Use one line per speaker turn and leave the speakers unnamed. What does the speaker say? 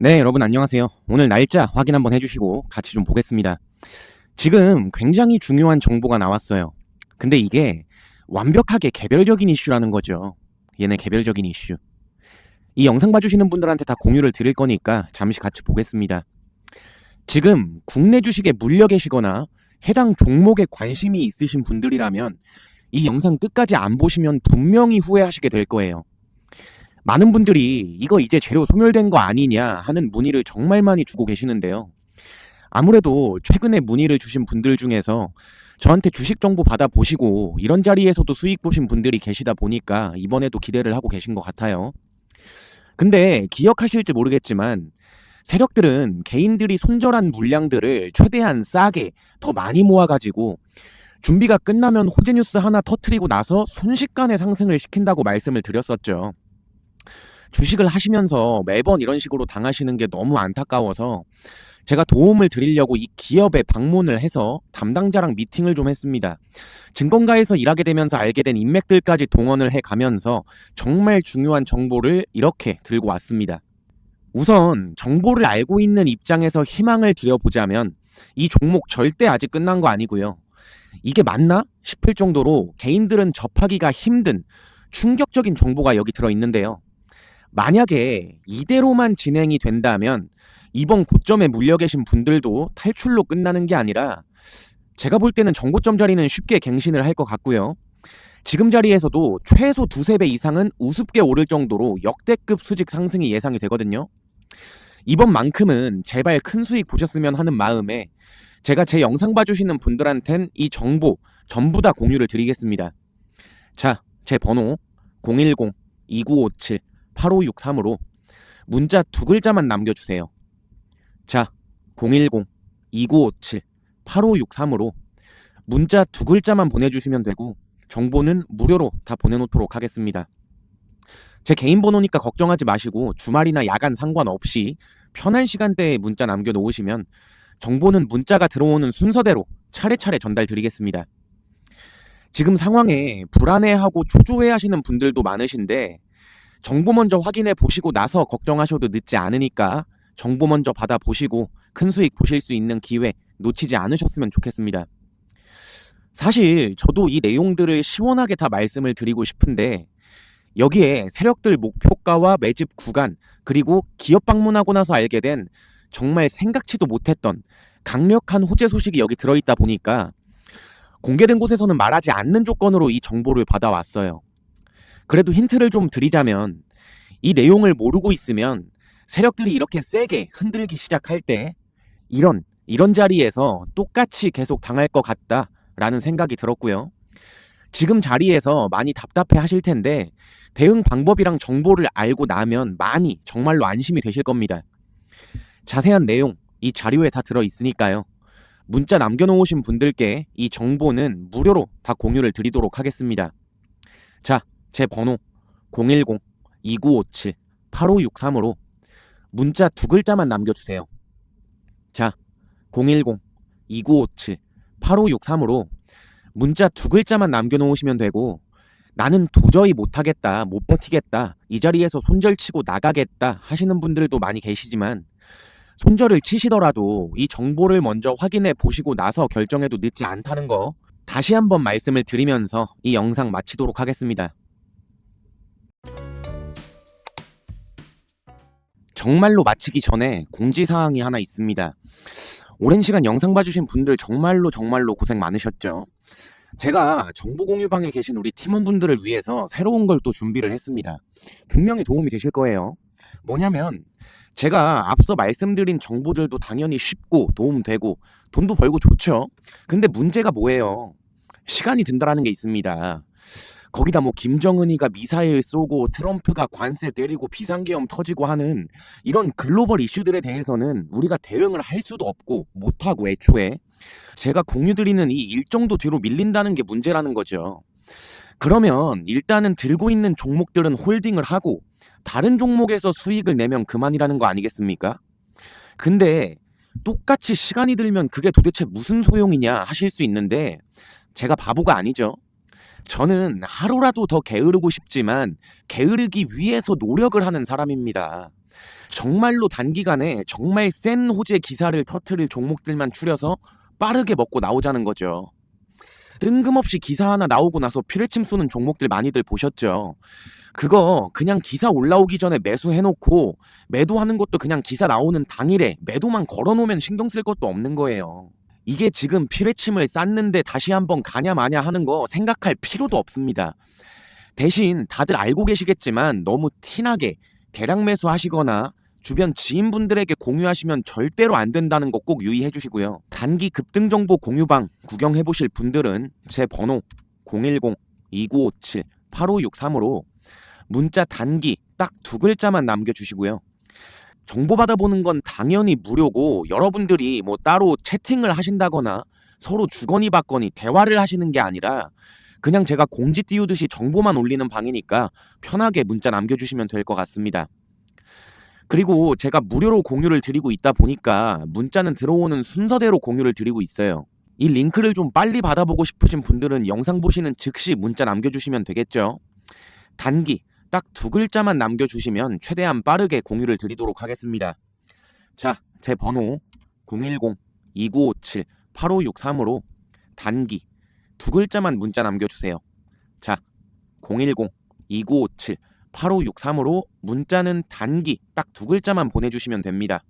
네, 여러분 안녕하세요. 오늘 날짜 확인 한번 해주시고 같이 좀 보겠습니다. 지금 굉장히 중요한 정보가 나왔어요. 근데 이게 완벽하게 개별적인 이슈라는 거죠. 얘네 개별적인 이슈. 이 영상 봐주시는 분들한테 다 공유를 드릴 거니까 잠시 같이 보겠습니다. 지금 국내 주식에 물려 계시거나 해당 종목에 관심이 있으신 분들이라면 이 영상 끝까지 안 보시면 분명히 후회하시게 될 거예요. 많은 분들이 이거 이제 재료 소멸된 거 아니냐 하는 문의를 정말 많이 주고 계시는데요. 아무래도 최근에 문의를 주신 분들 중에서 저한테 주식 정보 받아보시고 이런 자리에서도 수익 보신 분들이 계시다 보니까 이번에도 기대를 하고 계신 것 같아요. 근데 기억하실지 모르겠지만 세력들은 개인들이 손절한 물량들을 최대한 싸게 더 많이 모아가지고 준비가 끝나면 호재뉴스 하나 터트리고 나서 순식간에 상승을 시킨다고 말씀을 드렸었죠. 주식을 하시면서 매번 이런 식으로 당하시는 게 너무 안타까워서 제가 도움을 드리려고 이 기업에 방문을 해서 담당자랑 미팅을 좀 했습니다. 증권가에서 일하게 되면서 알게 된 인맥들까지 동원을 해 가면서 정말 중요한 정보를 이렇게 들고 왔습니다. 우선 정보를 알고 있는 입장에서 희망을 드려보자면 이 종목 절대 아직 끝난 거 아니고요. 이게 맞나 싶을 정도로 개인들은 접하기가 힘든 충격적인 정보가 여기 들어 있는데요. 만약에 이대로만 진행이 된다면 이번 고점에 물려 계신 분들도 탈출로 끝나는 게 아니라 제가 볼 때는 정고점 자리는 쉽게 갱신을 할 것 같고요. 지금 자리에서도 최소 두세 배 이상은 우습게 오를 정도로 역대급 수직 상승이 예상이 되거든요. 이번만큼은 제발 큰 수익 보셨으면 하는 마음에 제가 제 영상 봐주시는 분들한텐 이 정보 전부 다 공유를 드리겠습니다. 자, 제 번호 010-2957-8563으로 문자 두 글자만 남겨주세요. 자, 010-2957-8563으로 문자 두 글자만 보내주시면 되고 정보는 무료로 다 보내놓도록 하겠습니다. 제 개인 번호니까 걱정하지 마시고 주말이나 야간 상관없이 편한 시간대에 문자 남겨놓으시면 정보는 문자가 들어오는 순서대로 차례차례 전달 드리겠습니다. 지금 상황에 불안해하고 초조해 하시는 분들도 많으신데 정보 먼저 확인해 보시고 나서 걱정하셔도 늦지 않으니까 정보 먼저 받아 보시고 큰 수익 보실 수 있는 기회 놓치지 않으셨으면 좋겠습니다. 사실 저도 이 내용들을 시원하게 다 말씀을 드리고 싶은데 여기에 세력들 목표가와 매집 구간 그리고 기업 방문하고 나서 알게 된 정말 생각지도 못했던 강력한 호재 소식이 여기 들어있다 보니까 공개된 곳에서는 말하지 않는 조건으로 이 정보를 받아왔어요. 그래도 힌트를 좀 드리자면 이 내용을 모르고 있으면 세력들이 이렇게 세게 흔들기 시작할 때 이런 이런 자리에서 똑같이 계속 당할 것 같다라는 생각이 들었고요. 지금 자리에서 많이 답답해 하실 텐데 대응 방법이랑 정보를 알고 나면 많이 정말로 안심이 되실 겁니다. 자세한 내용 이 자료에 다 들어 있으니까요. 문자 남겨놓으신 분들께 이 정보는 무료로 다 공유를 드리도록 하겠습니다. 자, 제 번호 010-2957-8563으로 문자 두 글자만 남겨주세요. 자, 010-2957-8563으로 문자 두 글자만 남겨놓으시면 되고 나는 도저히 못하겠다, 못 버티겠다, 이 자리에서 손절치고 나가겠다 하시는 분들도 많이 계시지만 손절을 치시더라도 이 정보를 먼저 확인해 보시고 나서 결정해도 늦지 않다는 거 다시 한번 말씀을 드리면서 이 영상 마치도록 하겠습니다. 정말로 마치기 전에 공지사항이 하나 있습니다. 오랜 시간 영상 봐주신 분들 정말로 정말로 고생 많으셨죠. 제가 정보 공유방에 계신 우리 팀원분들을 위해서 새로운 걸 또 준비를 했습니다. 분명히 도움이 되실 거예요. 뭐냐면 제가 앞서 말씀드린 정보들도 당연히 쉽고 도움되고 돈도 벌고 좋죠. 근데 문제가 뭐예요? 시간이 든다라는 게 있습니다. 거기다 뭐 김정은이가 미사일 쏘고 트럼프가 관세 때리고 비상계엄 터지고 하는 이런 글로벌 이슈들에 대해서는 우리가 대응을 할 수도 없고 못하고 애초에 제가 공유 드리는 이 일정도 뒤로 밀린다는 게 문제라는 거죠. 그러면 일단은 들고 있는 종목들은 홀딩을 하고 다른 종목에서 수익을 내면 그만이라는 거 아니겠습니까? 근데 똑같이 시간이 들면 그게 도대체 무슨 소용이냐 하실 수 있는데 제가 바보가 아니죠. 저는 하루라도 더 게으르고 싶지만 게으르기 위해서 노력을 하는 사람입니다. 정말로 단기간에 정말 센 호재 기사를 터트릴 종목들만 추려서 빠르게 먹고 나오자는 거죠. 뜬금없이 기사 하나 나오고 나서 피뢰침 쏘는 종목들 많이들 보셨죠? 그거 그냥 기사 올라오기 전에 매수해놓고 매도하는 것도 그냥 기사 나오는 당일에 매도만 걸어놓으면 신경 쓸 것도 없는 거예요. 이게 지금 피뢰침을 쌌는데 다시 한번 가냐 마냐 하는 거 생각할 필요도 없습니다. 대신 다들 알고 계시겠지만 너무 티나게 대량 매수하시거나 주변 지인분들에게 공유하시면 절대로 안 된다는 거 꼭 유의해 주시고요. 단기 급등 정보 공유방 구경해 보실 분들은 제 번호 010-2957-8563으로 문자 단기 딱 두 글자만 남겨 주시고요. 정보 받아보는 건 당연히 무료고 여러분들이 뭐 따로 채팅을 하신다거나 서로 주거니 받거니 대화를 하시는 게 아니라 그냥 제가 공지 띄우듯이 정보만 올리는 방이니까 편하게 문자 남겨주시면 될 것 같습니다. 그리고 제가 무료로 공유를 드리고 있다 보니까 문자는 들어오는 순서대로 공유를 드리고 있어요. 이 링크를 좀 빨리 받아보고 싶으신 분들은 영상 보시는 즉시 문자 남겨주시면 되겠죠. 단기 딱 두 글자만 남겨주시면 최대한 빠르게 공유를 드리도록 하겠습니다. 자, 제 번호 010-2957-8563으로 단기 두 글자만 문자 남겨주세요. 자, 010-2957-8563으로 문자는 단기 딱 두 글자만 보내주시면 됩니다.